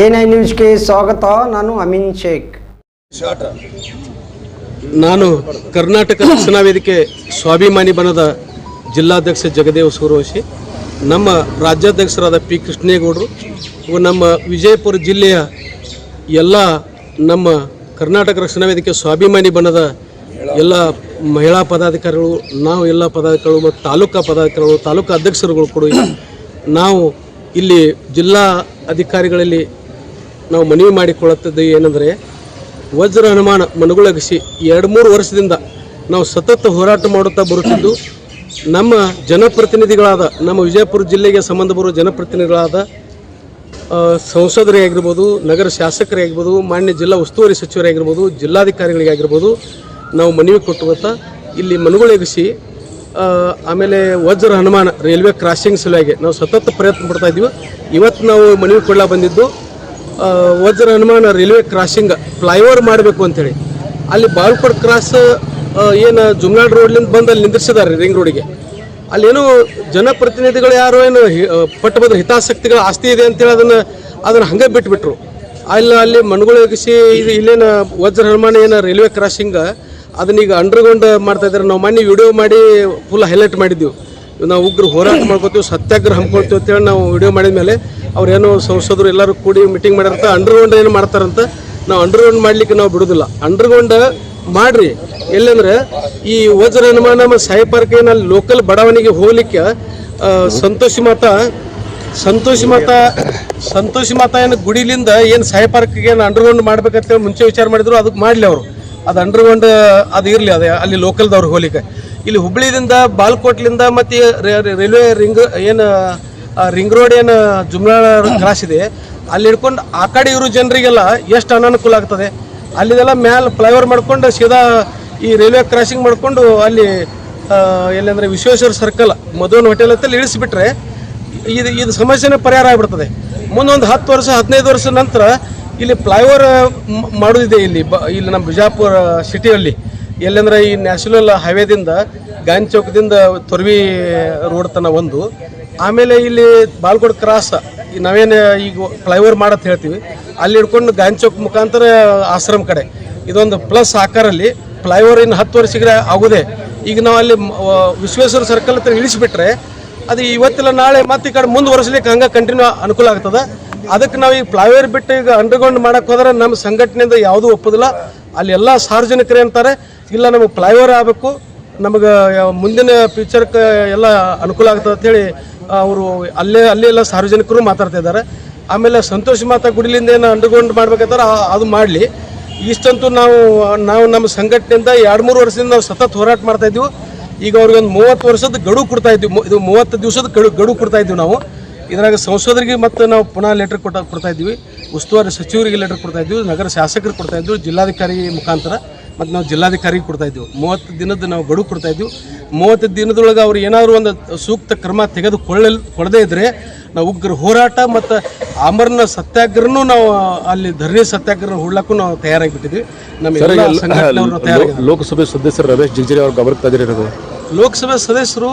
N I ನ್ಯೂಸ್ಗೆ ಸ್ವಾಗತ, ನಾನು ಅಮಿನ್ ಶೇಖ್. ನಾನು ಕರ್ನಾಟಕ ರಕ್ಷಣಾ ವೇದಿಕೆ ಸ್ವಾಭಿಮಾನಿ ಬಣದ ಜಿಲ್ಲಾಧ್ಯಕ್ಷ ಜಗದೇವ್ ಸೂರ್ವಶಿ ನಮ್ಮ ರಾಜ್ಯಾಧ್ಯಕ್ಷರಾದ ಪಿ ಕೃಷ್ಣೇಗೌಡರು, ಹಾಗೂ ನಮ್ಮ ವಿಜಯಪುರ ಜಿಲ್ಲೆಯ ಎಲ್ಲ ನಮ್ಮ ಕರ್ನಾಟಕ ರಕ್ಷಣಾ ವೇದಿಕೆ ಸ್ವಾಭಿಮಾನಿ ಬಣದ ಎಲ್ಲ ಮಹಿಳಾ ಪದಾಧಿಕಾರಿಗಳು, ನಾವು ಎಲ್ಲ ಪದಾಧಿಕಾರಿಗಳು ಮತ್ತು ತಾಲೂಕಾ ಪದಾಧಿಕಾರಿಗಳು, ತಾಲೂಕಾ ಅಧ್ಯಕ್ಷರುಗಳು ಕೂಡ ನಾವು ಇಲ್ಲಿ ಜಿಲ್ಲಾ ಅಧಿಕಾರಿಗಳಲ್ಲಿ ನಾವು ಮನವಿ ಮಾಡಿಕೊಳ್ಳುತ್ತದೆ ಏನಂದರೆ, ವಜ್ರ ಹನುಮಾನ ಮನಗುಳಗಿಸಿ ಎರಡು ಮೂರು ವರ್ಷದಿಂದ ನಾವು ಸತತ ಹೋರಾಟ ಮಾಡುತ್ತಾ ಬರುತ್ತಿದ್ದು, ನಮ್ಮ ಜನಪ್ರತಿನಿಧಿಗಳಾದ, ನಮ್ಮ ವಿಜಯಪುರ ಜಿಲ್ಲೆಗೆ ಸಂಬಂಧ ಬರುವ ಜನಪ್ರತಿನಿಧಿಗಳಾದ ಸಂಸದರೇ ಆಗಿರ್ಬೋದು, ನಗರ ಶಾಸಕರೇ ಆಗಿರ್ಬೋದು, ಮಾನ್ಯ ಜಿಲ್ಲಾ ಉಸ್ತುವಾರಿ ಸಚಿವರೇ ಆಗಿರ್ಬೋದು, ಜಿಲ್ಲಾಧಿಕಾರಿಗಳಿಗೆ ಆಗಿರ್ಬೋದು, ನಾವು ಮನವಿ ಕೊಟ್ಟು ಇಲ್ಲಿ ಮನಗುಳಗಿಸಿ ಆಮೇಲೆ ವಜ್ರ ಹನುಮಾನ ರೈಲ್ವೆ ಕ್ರಾಸಿಂಗ್ ಸಲುವಾಗಿ ನಾವು ಸತತ ಪ್ರಯತ್ನ ಪಡ್ತಾ ಇದ್ದೀವಿ. ಇವತ್ತು ನಾವು ಮನವಿ ಕೊಡ್ಲಾ ಬಂದಿದ್ದು ವಜ್ರ ಹನುಮಾನ ರೈಲ್ವೆ ಕ್ರಾಸಿಂಗ್ ಫ್ಲೈಓವರ್ ಮಾಡಬೇಕು ಅಂತೇಳಿ. ಅಲ್ಲಿ ಬಾಲ್ಕೋಟ್ ಕ್ರಾಸ್ ಏನು ಜುಮ್ನಾಡ್ ರೋಡ್ಲಿಂದ ಬಂದು ಅಲ್ಲಿ ನಿಂದಿರ್ಸಿದ್ದಾರೆ ರಿಂಗ್ ರೋಡಿಗೆ ಅಲ್ಲೇನು ಜನಪ್ರತಿನಿಧಿಗಳು ಯಾರು ಏನು ಆ, ಹಿತಾಸಕ್ತಿಗಳ ಆಸ್ತಿ ಇದೆ ಅಂತೇಳಿ ಅದನ್ನು ಅದನ್ನು ಹಂಗೆ ಬಿಟ್ಬಿಟ್ರು. ಅಲ್ಲಿ ಅಲ್ಲಿ ಮನಗೊಳಗಿಸಿ ಇದು ಇಲ್ಲೇನು ವಜ್ರ ಹನುಮಾನ ಏನು ರೈಲ್ವೆ ಕ್ರಾಸಿಂಗ್ ಅದನ್ನ ಈಗ ಅಂಡರ್ಗ್ರೌಂಡ್ ಮಾಡ್ತಾ ಇದ್ದಾರೆ ನಾವು ಮೊನ್ನೆ ವಿಡಿಯೋ ಮಾಡಿ ಫುಲ್ ಹೈಲೈಟ್ ಮಾಡಿದ್ದೀವಿ ನಾವು ಉಗ್ರ ಹೋರಾಟ ಮಾಡ್ಕೋತೀವಿ, ಸತ್ಯಾಗ್ರಹ ಹಮ್ಕೊಳ್ತೀವಿ ಅಂತೇಳಿ ನಾವು ವಿಡಿಯೋ ಮಾಡಿದ ಮೇಲೆ ಅವ್ರೇನೋ ಸಂಸದರು ಎಲ್ಲರೂ ಕೂಡಿ ಮೀಟಿಂಗ್ ಮಾಡಿರ್ತ ಅಂಡರ್ಗ್ರೌಂಡ್ ಏನು ಮಾಡ್ತಾರಂತ ನಾವು ಅಂಡರ್ಗ್ರೌಂಡ್ ಮಾಡ್ಲಿಕ್ಕೆ ನಾವು ಬಿಡೋದಿಲ್ಲ. ಅಂಡರ್ಗ್ರೌಂಡ್ ಮಾಡ್ರಿ. ಎಲ್ಲಂದ್ರೆ ಈ ವಜ್ರ ಮತ್ತು ಸಾಯಿ ಪಾರ್ಕ್ ಅಲ್ಲಿ ಲೋಕಲ್ ಬಡಾವಣೆಗೆ ಹೋಗ್ಲಿಕ್ಕೆ ಸಂತೋಷಿ ಮಾತಾ ಸಂತೋಷಿ ಮಾತಾ ಸಂತೋಷಿ ಮಾತಾ ಏನು ಗುಡಿಲಿಂದ ಏನು ಸಾಯಿ ಪಾರ್ಕ್ಗೆ ಏನು ಅಂಡರ್ಗ್ರೌಂಡ್ ಮಾಡ್ಬೇಕಂತೇಳಿ ಮುಂಚೆ ವಿಚಾರ ಮಾಡಿದ್ರು, ಅದಕ್ಕೆ ಮಾಡಲಿ ಅವರು. ಅದು ಅಂಡರ್ಗ್ರೌಂಡ್ ಅದು ಇರಲಿ, ಅದೇ ಅಲ್ಲಿ ಲೋಕಲ್ದವ್ರಿಗೆ ಹೋಗ್ಲಿಕ್ಕೆ. ಇಲ್ಲಿ ಹುಬ್ಳಿದಿಂದ, ಬಾಲ್ಕೋಟ್ಲಿಂದ ಮತ್ತು ರೈಲ್ವೆ ರಿಂಗ್, ಏನು ರಿಂಗ್ ರೋಡ್ ಏನು ಜುಮ್ಲಾ ಕ್ರಾಸ್ ಇದೆ. ಅಲ್ಲಿ ಹಿಡ್ಕೊಂಡು ಆ ಕಡೆ ಇರೋ ಜನರಿಗೆಲ್ಲ ಎಷ್ಟು ಅನಾನುಕೂಲ ಆಗ್ತದೆ. ಅಲ್ಲಿದೆಲ್ಲ ಮ್ಯಾಲೆ ಫ್ಲೈಓವರ್ ಮಾಡ್ಕೊಂಡು ಸೀದಾ ಈ ರೈಲ್ವೆ ಕ್ರಾಸಿಂಗ್ ಮಾಡಿಕೊಂಡು ಅಲ್ಲಿ ಎಲ್ಲಂದ್ರೆ ವಿಶ್ವೇಶ್ವರ ಸರ್ಕಲ್ ಮಧುವನ್ ಹೋಟೆಲ್ ಅಂತ ಇಳಿಸಿಬಿಟ್ರೆ ಇದು ಇದು ಸಮಸ್ಯೆನೇ ಪರಿಹಾರ ಆಗ್ಬಿಡ್ತದೆ. ಮುಂದೊಂದು ಹತ್ತು ವರ್ಷ, ಹದಿನೈದು ವರ್ಷ ನಂತರ ಇಲ್ಲಿ ಫ್ಲೈಓವರ್ ಮಾಡೋದಿದೆ ಇಲ್ಲಿ ಇಲ್ಲಿ ನಮ್ಮ ಬಿಜಾಪುರ ಸಿಟಿಯಲ್ಲಿ ಎಲ್ಲಂದ್ರೆ ಈ ನ್ಯಾಷನಲ್ ಹೈವೇದಿಂದ ಗಾಂಧಿ ಚೌಕದಿಂದ ತೊರ್ವಿ ರೋಡ್ ತನ ಒಂದು. ಆಮೇಲೆ ಇಲ್ಲಿ ಬಾಲ್ಕೋಡ್ ಕ್ರಾಸ್ ನಾವೇನು ಈಗ ಫ್ಲೈಓವರ್ ಮಾಡತ್ ಹೇಳ್ತೀವಿ. ಅಲ್ಲಿ ಹಿಡ್ಕೊಂಡು ಗಾಂಧಿ ಚೌಕ್ ಮುಖಾಂತರ ಆಶ್ರಮ ಕಡೆ. ಇದೊಂದು ಪ್ಲಸ್ ಆಕಾರಲ್ಲಿ ಫ್ಲೈಓವರ್ ಇನ್ನು ಹತ್ತು ವರ್ಷಕ್ಕೆ ಆಗುದೇ. ಈಗ ನಾವು ಅಲ್ಲಿ ವಿಶ್ವೇಶ್ವರ ಸರ್ಕಲ್ ಹತ್ರ ಇಳಿಸಿಬಿಟ್ರೆ ಅದು ಇವತ್ತಿಲ್ಲ, ನಾಳೆ ಮತ್ತೆ ಈ ಕಡೆ ಮುಂದುವರಿಸ್ಲಿಕ್ಕೆ ಹಂಗೆ ಕಂಟಿನ್ಯೂ ಅನುಕೂಲ ಆಗ್ತದೆ. ಅದಕ್ಕೆ ನಾವು ಈ ಫ್ಲೈಓವರ್ ಬಿಟ್ಟು ಈಗ ಅಂಡರ್ಗ್ರೌಂಡ್ ಮಾಡೋಕ್ಕೆ ಹೋದ್ರೆ ನಮ್ಮ ಸಂಘಟನೆಯಿಂದ ಯಾವುದೂ ಒಪ್ಪೋದಿಲ್ಲ. ಅಲ್ಲಿ ಎಲ್ಲ ಸಾರ್ವಜನಿಕರು ಅಂತಾರೆ. ಇಲ್ಲ, ನಮಗೆ ಫ್ಲೈಓವರ್ ಆಗಬೇಕು. ನಮಗೆ ಮುಂದಿನ ಫ್ಯೂಚರ್ಗೆ ಎಲ್ಲ ಅನುಕೂಲ ಆಗ್ತದೆ ಅಂತೇಳಿ ಅವರು ಅಲ್ಲೇ ಅಲ್ಲೇ ಎಲ್ಲ ಸಾರ್ವಜನಿಕರು ಮಾತಾಡ್ತಾ ಇದ್ದಾರೆ. ಆಮೇಲೆ ಸಂತೋಷ್ ಮಾತಾ ಗುಡಿಲಿಂದ ಏನು ಅಂಡರ್ಗ್ರೌಂಡ್ ಮಾಡ್ಬೇಕಾದ್ರೆ ಅದು ಮಾಡಲಿ. ಇಷ್ಟಂತೂ ನಾವು ನಾವು ನಮ್ಮ ಸಂಘಟನೆಯಿಂದ ಎರಡು, ಮೂರು ವರ್ಷದಿಂದ ನಾವು ಸತತ ಹೋರಾಟ ಮಾಡ್ತಾ ಇದ್ದೀವಿ. ಈಗ ಅವ್ರಿಗೆ ಒಂದು ಮೂವತ್ತು ವರ್ಷದ ಗಡುವು ಕೊಡ್ತಾ ಇದ್ದೀವಿ. ಇದು ಮೂವತ್ತು ದಿವಸದ ಗಡು, ಗಡುವು ಕೊಡ್ತಾ ಇದ್ದೀವಿ ನಾವು. ಇದ್ರಾಗ ಸಂಸದರಿಗೆ ಮತ್ತು ನಾವು ಪುನಃ ಲೆಟರ್ ಕೊಟ್ಟ, ಕೊಡ್ತಾ ಇದ್ವಿ ಉಸ್ತುವಾರಿ ಸಚಿವರಿಗೆ ಲೆಟರ್ ಕೊಡ್ತಾ ಇದ್ದೀವಿ. ನಗರ ಶಾಸಕರಿಗೆ ಕೊಡ್ತಾ ಇದ್ದೀವಿ. ಜಿಲ್ಲಾಧಿಕಾರಿ ಮುಖಾಂತರ. ಮತ್ತು ನಾವು ಜಿಲ್ಲಾಧಿಕಾರಿಗೆ ಕೊಡ್ತಾ ಇದ್ದೆವು ಮೂವತ್ತು ದಿನದ ನಾವು ಗಡುವು ಕೊಡ್ತಾ ಇದ್ದೆವು ಮೂವತ್ತು ದಿನದೊಳಗೆ ಅವ್ರು ಏನಾದರೂ ಒಂದು ಸೂಕ್ತ ಕ್ರಮ ತೆಗೆದುಕೊಳ್ಳಲ್ ಕೊಡದೇ ಇದ್ದರೆ ನಾವು ಉಗ್ರ ಹೋರಾಟ ಮತ್ತು ಅಮರ್ನ ಸತ್ಯಾಗ್ರಹನೂ ನಾವು ಅಲ್ಲಿ ಧರಣಿ ಸತ್ಯಾಗ್ರಹ ಹೂಡ್ಲಕ್ಕೂ ನಾವು ತಯಾರಾಗಿಬಿಟ್ಟಿದ್ವಿ. ನಮ್ಮ ಲೋಕಸಭೆ ಸದಸ್ಯರು ರಮೇಶ್ ಜಿಗಜಿರಿ ಅವ್ರ ಗಮನಕ್ಕೆ ತಂದಿರಿ ಲೋಕಸಭೆ ಸದಸ್ಯರು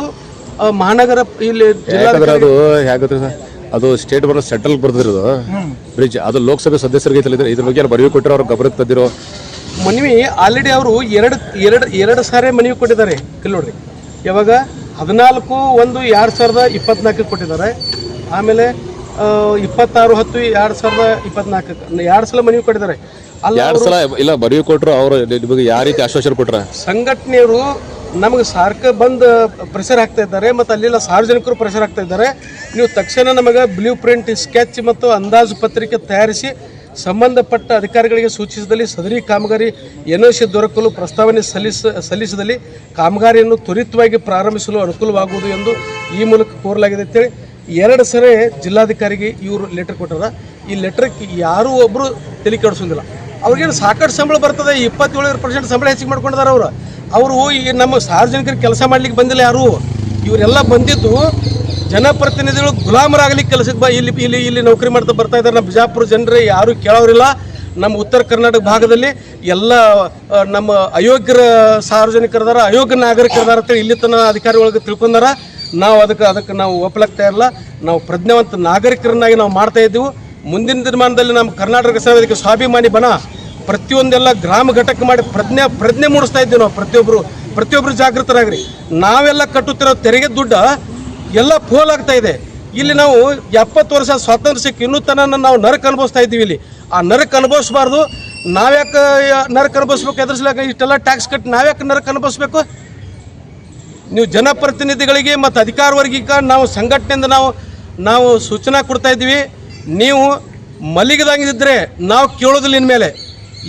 ಮಹಾನಗರ ಇಲ್ಲಿ ಅದು ಅದು ಸ್ಟೇಟ್ ಬರೋ ಸೆಂಟ್ರಲ್ ಬರ್ದಿರಿ ಅದು ಬ್ರಿಡ್ಜ್ ಅದು ಲೋಕಸಭೆ ಸದಸ್ಯರಿಗೆ ಇದ್ರ ಬಗ್ಗೆ ಬರೆಯೋ ಕೊಟ್ಟರೆ ಅವ್ರ ಗಮನಕ್ಕೆ ತಂದಿರೋ ಮನವಿ ಆಲ್ರೆಡಿ ಅವರು ಎರಡು ಎರಡು ಎರಡು ಸಾರಿ ಮನವಿ ಕೊಟ್ಟಿದ್ದಾರೆ. ಇಲ್ಲಿ ನೋಡ್ರಿ. ಯಾವಾಗ? ಹದಿನಾಲ್ಕು ಒಂದು ಎರಡು ಸಾವಿರದ ಇಪ್ಪತ್ನಾಲ್ಕಕ್ಕೆ ಕೊಟ್ಟಿದ್ದಾರೆ. ಆಮೇಲೆ ಇಪ್ಪತ್ತಾರು ಹತ್ತು ಎರಡು ಸಾವಿರದ ಇಪ್ಪತ್ನಾಲ್ಕಕ್ಕೆ ಎರಡು ಸಲ ಮನವಿ ಕೊಟ್ಟಿದ್ದಾರೆ. ಅಲ್ಲ ಎರಡು ಸಲ ಇಲ್ಲ ಬರೀ ಕೊಟ್ಟರು ಅವರು ನಿಮಗೆ ಯಾವ ರೀತಿ ಆಶ್ವಾಸನೆ ಕೊಟ್ಟರೆ ಸಂಘಟನೆಯವರು ನಮಗೆ ಸಾರ್ಕ ಬಂದು ಪ್ರೆಷರ್ ಆಗ್ತಾ ಇದ್ದಾರೆ ಮತ್ತು ಅಲ್ಲಿಲ್ಲ ಸಾರ್ವಜನಿಕರು ಪ್ರೆಷರ್ ಆಗ್ತಾ ಇದ್ದಾರೆ. ನೀವು ತಕ್ಷಣ ನಮಗೆ ಬ್ಲೂ ಪ್ರಿಂಟ್ ಸ್ಕೆಚ್ ಮತ್ತು ಅಂದಾಜು ಪತ್ರಿಕೆ ತಯಾರಿಸಿ ಸಂಬಂಧಪಟ್ಟ ಅಧಿಕಾರಿಗಳಿಗೆ ಸೂಚಿಸಿದಲ್ಲಿ ಸದರಿ ಕಾಮಗಾರಿ ಎನ್ಒಸಿ ದೊರಕಲು ಪ್ರಸ್ತಾವನೆ ಸಲ್ಲಿಸ, ಸಲ್ಲಿಸಿದಲ್ಲಿ ಕಾಮಗಾರಿಯನ್ನು ತ್ವರಿತವಾಗಿ ಪ್ರಾರಂಭಿಸಲು ಅನುಕೂಲವಾಗುವುದು ಎಂದು ಈ ಮೂಲಕ ಕೋರಲಾಗಿದೆ ಅಂತೇಳಿ ಎರಡು ಸರಿ ಜಿಲ್ಲಾಧಿಕಾರಿಗೆ ಇವರು ಲೆಟರ್ ಕೊಟ್ಟದ ಈ ಲೆಟರ್ಗೆ ಯಾರೂ ಒಬ್ಬರು ತಲೆ ಕೆಡಿಸೋದಿಲ್ಲ ಅವ್ರಿಗೇನು ಸಾಕಷ್ಟು ಸಂಬಳ ಬರ್ತದೆ ಇಪ್ಪತ್ತೇಳು ಪರ್ಸೆಂಟ್ ಸಂಬಳ ಹೆಚ್ಚಿಗೆ ಮಾಡ್ಕೊಂಡಿದ್ದಾರೆ ಅವರು. ಅವರು ಈ ನಮ್ಮ ಸಾರ್ವಜನಿಕರಿಗೆ ಕೆಲಸ ಮಾಡ್ಲಿಕ್ಕೆ ಬಂದಿಲ್ಲ ಯಾರು. ಇವರೆಲ್ಲ ಬಂದಿದ್ದು ಜನಪ್ರತಿನಿಧಿಗಳು ಗುಲಾಮರಾಗಲಿ ಕೆಲಸಕ್ಕೆ ಬ, ಇಲ್ಲಿ ಇಲ್ಲಿ ಇಲ್ಲಿ ನೌಕರಿ ಮಾಡ್ತಾ ಬರ್ತಾ ಇದ್ದಾರೆ ನಮ್ಮ ಬಿಜಾಪುರ ಜನರು ಯಾರೂ ಕೇಳೋರಿಲ್ಲ. ನಮ್ಮ ಉತ್ತರ ಕರ್ನಾಟಕ ಭಾಗದಲ್ಲಿ ಎಲ್ಲ ನಮ್ಮ ಅಯೋಗ್ಯರ ಸಾರ್ವಜನಿಕರದಾರ, ಅಯೋಗ್ಯ ನಾಗರಿಕರದಾರ ಅಂತೇಳಿ ಇಲ್ಲಿ ತನ ಅಧಿಕಾರಿ ಒಳಗೆ ತಿಳ್ಕೊಂಡಾರ. ನಾವು ಅದಕ್ಕೆ ಅದಕ್ಕೆ ನಾವು ಒಪ್ಪಲಾಗ್ತಾ ಇರಲ್ಲ. ನಾವು ಪ್ರಜ್ಞಾವಂತ ನಾಗರಿಕರನ್ನಾಗಿ ನಾವು ಮಾಡ್ತಾ ಇದ್ದೀವಿ. ಮುಂದಿನ ದಿನಮಾನದಲ್ಲಿ ನಮ್ಮ ಕರ್ನಾಟಕ ಸರ್ಕಾರಕ್ಕೆ ಸ್ವಾಭಿಮಾನಿ ಬಣ. ಪ್ರತಿಯೊಂದೆಲ್ಲ ಗ್ರಾಮ ಘಟಕ ಮಾಡಿ ಪ್ರಜ್ಞೆ ಪ್ರಜ್ಞೆ ಮೂಡಿಸ್ತಾ ಇದ್ದೀವಿ ನಾವು ಪ್ರತಿಯೊಬ್ಬರು ಪ್ರತಿಯೊಬ್ಬರು ಜಾಗೃತರಾಗ್ರಿ. ನಾವೆಲ್ಲ ಕಟ್ಟುತ್ತಿರೋ ತೆರಿಗೆ ದುಡ್ಡ ಎಲ್ಲ ಫೋಲ್ ಆಗ್ತಾ ಇದೆ. ಇಲ್ಲಿ ನಾವು ಎಪ್ಪತ್ತು ವರ್ಷ ಸ್ವಾತಂತ್ರ್ಯ ಸಿಕ್ಕ ಇನ್ನೂ ತನಕ ನಾವು ನರಕ ಅನುಭವಿಸ್ತಾ ಇದ್ದೀವಿ ಇಲ್ಲಿ. ಆ ನರಕ ಅನುಭವಿಸಬಾರ್ದು. ನಾವ್ಯಾಕೆ ನರಕ ಅನುಭವಿಸ್ಬೇಕು, ಎದುರಿಸ್ಲಾಕ ಇಷ್ಟೆಲ್ಲ ಟ್ಯಾಕ್ಸ್ ಕಟ್ಟಿ ನಾವ್ಯಾಕೆ ನರಕ ಅನುಭವಿಸ್ಬೇಕು? ನೀವು ಜನಪ್ರತಿನಿಧಿಗಳಿಗೆ ಮತ್ತು ಅಧಿಕಾರ ವರ್ಗಕ್ಕೆ ನಾವು ಸಂಘಟನೆಯಿಂದ ನಾವು ನಾವು ಸೂಚನಾ ಕೊಡ್ತಾ ಇದ್ದೀವಿ. ನೀವು ಮಲಗಿದಂಗಿದ್ರೆ ನಾವು ಕೇಳೋದಿಲ್ಲ ಇನ್ಮೇಲೆ.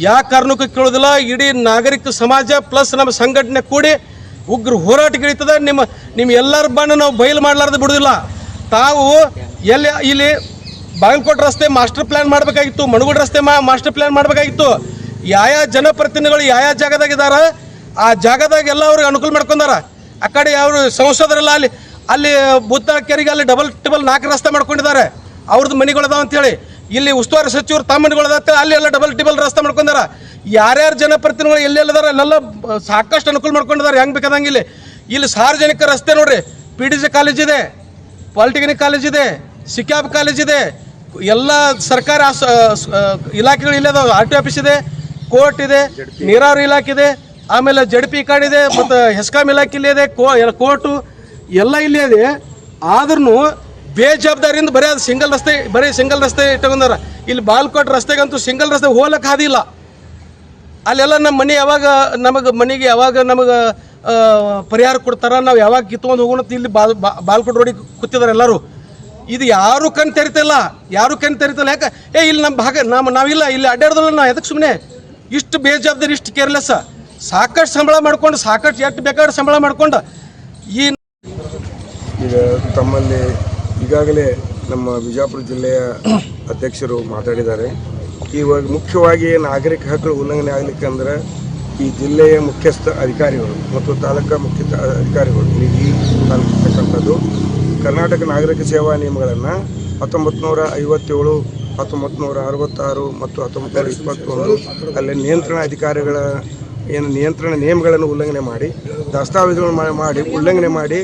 ಯಾವ ಕಾರಣಕ್ಕೂ ಕೇಳೋದಿಲ್ಲ. ಇಡೀ ನಾಗರಿಕ ಸಮಾಜ ಪ್ಲಸ್ ನಮ್ಮ ಸಂಘಟನೆ ಕೂಡಿ ಉಗ್ರ ಹೋರಾಟಗಳಿರ್ತದೆ ನಿಮ್ಮ ನಿಮ್ಮ ಎಲ್ಲರ ಬಣ್ಣ ನಾವು ಬಯಲು ಮಾಡಲಾರ್ದು ಬಿಡೋದಿಲ್ಲ. ತಾವು ಎಲ್ಲಿ, ಇಲ್ಲಿ ಬಾಗಲಕೋಟೆ ರಸ್ತೆ ಮಾಸ್ಟರ್ ಪ್ಲ್ಯಾನ್ ಮಾಡಬೇಕಾಗಿತ್ತು, ಮಣಗುಡಿ ರಸ್ತೆ ಮಾಸ್ಟರ್ ಪ್ಲ್ಯಾನ್ ಮಾಡಬೇಕಾಗಿತ್ತು. ಯಾವ ಜನಪ್ರತಿನಿಧಿಗಳು ಯಾವ ಜಾಗದಾಗ ಇದಾರ ಆ ಜಾಗದಾಗೆಲ್ಲ ಅವ್ರಿಗೆ ಅನುಕೂಲ ಮಾಡ್ಕೊಂಡಾರ. ಆ ಕಡೆ ಅವರು ಸಂಸದರೆಲ್ಲ ಅಲ್ಲಿ ಅಲ್ಲಿ ಬುದ್ಧ ಕೆರೆಗೆ ಅಲ್ಲಿ ಡಬಲ್ ಟ್ರಿಬಲ್ ನಾಲ್ಕು ರಸ್ತೆ ಮಾಡ್ಕೊಂಡಿದ್ದಾರೆ. ಅವ್ರದ್ದು ಮನೆಗಳದಾವ ಅಂತೇಳಿ. ಇಲ್ಲಿ ಉಸ್ತುವಾರಿ ಸಚಿವರು ತಮ್ಮ ಮನೆಗಳದ ಅಲ್ಲಿ ಎಲ್ಲ ಡಬಲ್ ಟಿಬಲ್ ರಸ್ತೆ ಮಾಡ್ಕೊಂಡಾರ. ಯಾರ್ಯಾರು ಜನಪ್ರತಿನಿಧಿಗಳು ಎಲ್ಲೆಲ್ಲದಾರ ಅಲ್ಲೆಲ್ಲ ಸಾಕಷ್ಟು ಅನುಕೂಲ ಮಾಡ್ಕೊಂಡಿದ್ದಾರೆ. ಹೆಂಗೆ ಬೇಕಾದಂಗೆ ಇಲ್ಲಿ ಇಲ್ಲಿ ಸಾರ್ವಜನಿಕ ರಸ್ತೆ ನೋಡ್ರಿ. ಪಿ ಡಿ ಸಿ ಕಾಲೇಜ್ ಇದೆ ಪಾಲಿಟೆಕ್ನಿಕ್ ಕಾಲೇಜ್ ಇದೆ ಸಿಕ್ಯಾಬ್ ಕಾಲೇಜ್ ಇದೆ. ಎಲ್ಲ ಸರ್ಕಾರಿ ಇಲಾಖೆಗಳು ಇಲ್ಲದ ಆರ್ ಟಿ ಆಫೀಸ್ ಇದೆ, ಕೋರ್ಟ್ ಇದೆ, ನೀರಾವರಿ ಇಲಾಖೆ ಇದೆ, ಆಮೇಲೆ ಜಡ್ ಪಿ ಕಾರ್ಡ್ ಇದೆ, ಮತ್ತು ಹೆಸ್ಕಾಂ ಇಲಾಖೆ ಇಲ್ಲಿ ಇದೆ ಕೋರ್ಟು, ಎಲ್ಲ ಇಲ್ಲಿ ಇದೆ. ಆದ್ರೂ ಬೇಜವಾಬ್ದಾರಿಯಿಂದ ಬರೀ ಅದು ಸಿಂಗಲ್ ರಸ್ತೆ, ಬರೀ ಸಿಂಗಲ್ ರಸ್ತೆ ಇಟ್ಟುಕೊಂಡಾರ ಇಲ್ಲಿ ಬಾಲ್ಕೋಟ್ ರಸ್ತೆಗಂತೂ ಸಿಂಗಲ್ ರಸ್ತೆ ಹೋಗ್ಲಕ್ಕೆ ಹಾದಿಲ್ಲ. ಅಲ್ಲೆಲ್ಲ ನಮ್ಮ ಮನೆ ಯಾವಾಗ, ನಮಗೆ ಮನೆಗೆ ಯಾವಾಗ ನಮಗೆ ಪರಿಹಾರ ಕೊಡ್ತಾರ, ನಾವು ಯಾವಾಗ ಕಿತ್ಕೊಂಡು ಹೋಗೋಣ ಇಲ್ಲಿ ಬಾಲ್ ಬಾಲ್ಕೋಟ್ ರೋಡಿಗೆ ಕೂತಿದ್ದಾರೆ ಎಲ್ಲರೂ. ಇದು ಯಾರು ಕಣ್ ತೆರಿತಿಲ್ಲ, ಯಾರು ಕಣ್ ತೆರಿತಿಲ್ಲ, ಯಾಕೆ, ಏ, ಇಲ್ಲಿ ನಮ್ಮ ಭಾಗ ನಮ್ಮ ನಾವಿಲ್ಲ, ಇಲ್ಲಿ ಅಡ್ಡಾಡ್ದಲ್ಲ ನಾವು ಎದಕ್ಕೆ ಸುಮ್ಮನೆ ಇಷ್ಟು ಬೇಜವಾಬ್ದಾರಿ ಇಷ್ಟು ಕೇರ್ಲೆಸ್ ಸಾಕಷ್ಟು ಸಂಬಳ ಮಾಡ್ಕೊಂಡು, ಸಾಕಷ್ಟು ಎಷ್ಟು ಬೇಕಾದ್ರೆ ಸಂಬಳ ಮಾಡ್ಕೊಂಡು, ಈ ಈಗ ತಮ್ಮಲ್ಲಿ ಈಗಾಗಲೇ ನಮ್ಮ ಬಿಜಾಪುರ ಜಿಲ್ಲೆಯ ಅಧ್ಯಕ್ಷರು ಮಾತಾಡಿದ್ದಾರೆ. ಇವಾಗ ಮುಖ್ಯವಾಗಿ ನಾಗರಿಕ ಹಕ್ಕುಗಳ ಉಲ್ಲಂಘನೆ ಆಗಲಿಕ್ಕೆ ಅಂದ್ರೆ ಈ ಜಿಲ್ಲೆಯ ಮುಖ್ಯಸ್ಥ ಅಧಿಕಾರಿಗಳು ಮತ್ತು ತಾಲೂಕಾ ಮುಖ್ಯ ಅಧಿಕಾರಿಗಳು ಈ ತಾಲೂಕಿರ್ತಕ್ಕಂಥದ್ದು ಕರ್ನಾಟಕ ನಾಗರಿಕ ಸೇವಾ ನಿಯಮಗಳನ್ನು ಹತ್ತೊಂಬತ್ತು ನೂರ ಐವತ್ತೇಳು ಹತ್ತೊಂಬತ್ತು ನೂರ ಅರವತ್ತಾರು ಮತ್ತು ಹತ್ತೊಂಬತ್ತು ನೂರ ಇಪ್ಪತ್ತೊಂದು ಅಲ್ಲಿ ನಿಯಂತ್ರಣ ಅಧಿಕಾರಿಗಳ ಏನು ನಿಯಂತ್ರಣ ನಿಯಮಗಳನ್ನು ಉಲ್ಲಂಘನೆ ಮಾಡಿ, ದಸ್ತಾವೇಜುಗಳನ್ನು ಮಾಡಿ, ಉಲ್ಲಂಘನೆ ಮಾಡಿ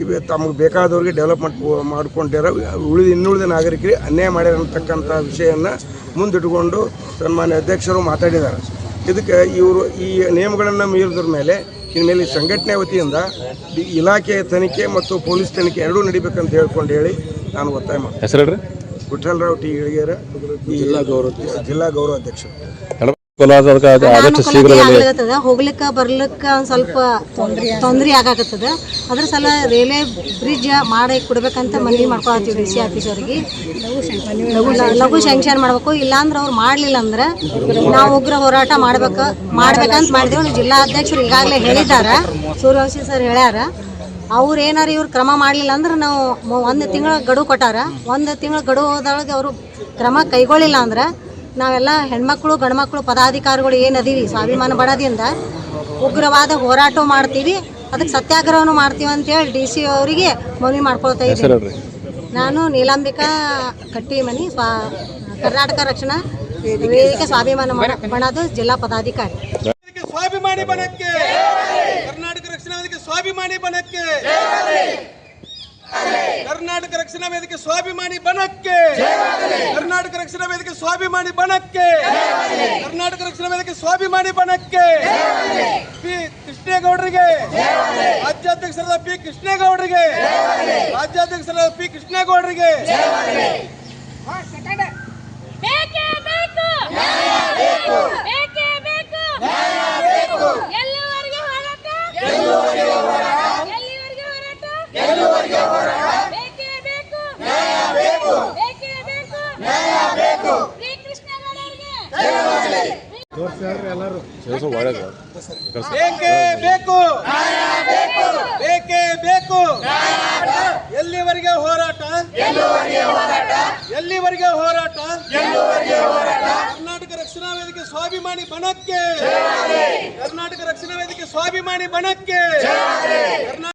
ಇವು ತಮಗೆ ಬೇಕಾದವ್ರಿಗೆ ಡೆವಲಪ್ಮೆಂಟ್ ಮಾಡಿಕೊಂಡಿರೋ ಉಳಿದ ಇನ್ನುಳಿದ ನಾಗರಿಕರಿಗೆ ಅನ್ಯಾಯ ಮಾಡ್ಯಾರ ಅಂತಕ್ಕಂಥ ವಿಷಯವನ್ನು ಮುಂದಿಟ್ಟುಕೊಂಡು ಸನ್ಮಾನ್ಯ ಅಧ್ಯಕ್ಷರು ಮಾತಾಡಿದ್ದಾರೆ ಇದಕ್ಕೆ ಇವರು ಈ ನಿಯಮಗಳನ್ನು ಮೀರಿದ್ರ ಮೇಲೆ ಇನ್ಮೇಲೆ ಸಂಘಟನೆ ವತಿಯಿಂದ ಈ ಇಲಾಖೆಯ ತನಿಖೆ ಮತ್ತು ಪೊಲೀಸ್ ತನಿಖೆ ಎರಡೂ ನಡಿಬೇಕಂತ ಹೇಳ್ಕೊಂಡು ಹೇಳಿ ನಾನು ಒತ್ತಾಯ ಮಾಡ್ತೀನಿ. ಹೆಸರು ರಾವ್ ವಿಠ್ಠಲರಾವ್ ಟಿ. ಇಳಿಗೆರ ಜಿಲ್ಲಾ ಗೌರವ ಜಿಲ್ಲಾ ಗೌರವ ಅಧ್ಯಕ್ಷರು. ಅದು ಆದಷ್ಟು ಶೀಘ್ರದಲ್ಲಿ ಆಗ್ಲತ್ತದ ಹೋಗ್ಲಿಕ್ಕ ಬರ್ಲಿಕ್ಕ ಒಂದ್ ಸ್ವಲ್ಪ ತೊಂದ್ರೆ ಆಗಾಕತ್ತದ. ಅದ್ರ ಸಲ ರೈಲ್ವೆ ಬ್ರಿಡ್ಜ್ ಮಾಡಿ ಕೊಡ್ಬೇಕಂತ ಮನವಿ ಮಾಡ್ಕೊಳತ್ತೀವಿ ಡಿ ಸಿ ಆಫೀಸ್ ಅವ್ರಿಗೆ. ಲಘು ಸ್ಯಾಂಕ್ಷನ್ ಶಾಂಕ್ಷನ್ ಮಾಡ್ಬೇಕು. ಇಲ್ಲಾಂದ್ರೆ ಅವ್ರು ಮಾಡ್ಲಿಲ್ಲ ಅಂದ್ರೆ ನಾವು ಉಗ್ರ ಹೋರಾಟ ಮಾಡ್ಬೇಕ ಮಾಡ್ಬೇಕಂತ ಮಾಡಿದೇವು. ಜಿಲ್ಲಾ ಅಧ್ಯಕ್ಷರು ಈಗಾಗಲೇ ಹೇಳಿದಾರ ಸೂರ್ಯವಂಶಿ ಸರ್ ಹೇಳ್ಯಾರ. ಅವ್ರು ಏನಾರ ಇವ್ರು ಕ್ರಮ ಮಾಡಲಿಲ್ಲ ಅಂದ್ರೆ ನಾವು ಒಂದು ತಿಂಗಳ ಗಡುವು ಕೊಟ್ಟಾರ. ಒಂದು ತಿಂಗಳ ಗಡುವುದೊಳಗೆ ಅವರು ಕ್ರಮ ಕೈಗೊಳ್ಳಿಲ್ಲ ಅಂದ್ರೆ ನಾವೆಲ್ಲ ಹೆಣ್ಮಕ್ಳು ಗಂಡ್ಮಕ್ಳು ಪದಾಧಿಕಾರಿಗಳು ಏನದೀವಿ ಅದೀವಿ? ಸ್ವಾಭಿಮಾನ ಬಡದಿಂದ ಉಗ್ರವಾದ ಹೋರಾಟ ಮಾಡ್ತೀವಿ. ಅದಕ್ಕೆ ಸತ್ಯಾಗ್ರಹನೂ ಮಾಡ್ತೀವಿ ಅಂತೇಳಿ ಡಿ ಸಿ ಅವರಿಗೆ ಮನವಿ ಮಾಡ್ಕೊಳ್ತಾ ಇದ್ದೀನಿ. ಹೇಳ್ರಿ. ನಾನು ನೀಲಾಂಬಿಕಾ ಕಟ್ಟಿಮನಿ ಸ್ವಾ ಕರ್ನಾಟಕ ರಕ್ಷಣಾ ವೇದಿಕೆ ಸ್ವಾಭಿಮಾನ ಬಣ- ಬಣದ ಜಿಲ್ಲಾ ಪದಾಧಿಕಾರಿ. ಸ್ವಾಭಿಮಾನಿ ಬಣಕ್ಕೆ! ಕರ್ನಾಟಕ ರಕ್ಷಣಾ ವೇದಿಕೆ ಸ್ವಾಭಿಮಾನಿ ಬಣಕ್ಕೆ! ಕರ್ನಾಟಕ ರಕ್ಷಣಾ ವೇದಿಕೆ ಸ್ವಾಭಿಮಾನಿ ಬಣಕ್ಕೆ! ಕರ್ನಾಟಕ ರಕ್ಷಣಾ ವೇದಿಕೆ ಸ್ವಾಭಿಮಾನಿ ಬಣಕ್ಕೆ. ಕರ್ನಾಟಕ ರಕ್ಷಣಾ ವೇದಿಕೆ ಸ್ವಾಭಿಮಾನಿ ಬಣಕ್ಕೆ. ಪಿ ಕೃಷ್ಣೇಗೌಡರಿಗೆ. ರಾಜ್ಯಾಧ್ಯಕ್ಷರಾದ ಪಿ ಕೃಷ್ಣೇಗೌಡರಿಗೆ. ರಾಜ್ಯಾಧ್ಯಕ್ಷರಾದ ಪಿ ಕೃಷ್ಣೇಗೌಡರಿಗೆ ಬೇಕೇ ಬೇಕು ಬೇಕೇ ಬೇಕು ಎಲ್ಲಿವರೆಗೆ ಹೋರಾಟ ಎಲ್ಲಿವರೆಗೆ ಹೋರಾಟ ಬೇಕೇ ಬೇಕು ಬೇಕೇ ಬೇಕು ಶ್ರೀ ಕೃಷ್ಣಗೌಡರಿಗೆ ಒಳ್ಳೇದು ಬೇಕೇ ಬೇಕು ಬೇಕೇ ಬೇಕು ಎಲ್ಲಿವರೆಗೆ ಹೋರಾಟ? ಎಲ್ಲಿವರೆಗೆ ಹೋರಾಟ? ಕರ್ನಾಟಕ ರಕ್ಷಣಾ ವೇದಿಕೆ ಸ್ವಾಭಿಮಾನಿ ಬಣಕ್ಕೆ. ಕರ್ನಾಟಕ ರಕ್ಷಣಾ ವೇದಿಕೆ ಸ್ವಾಭಿಮಾನಿ ಬಣಕ್ಕೆ.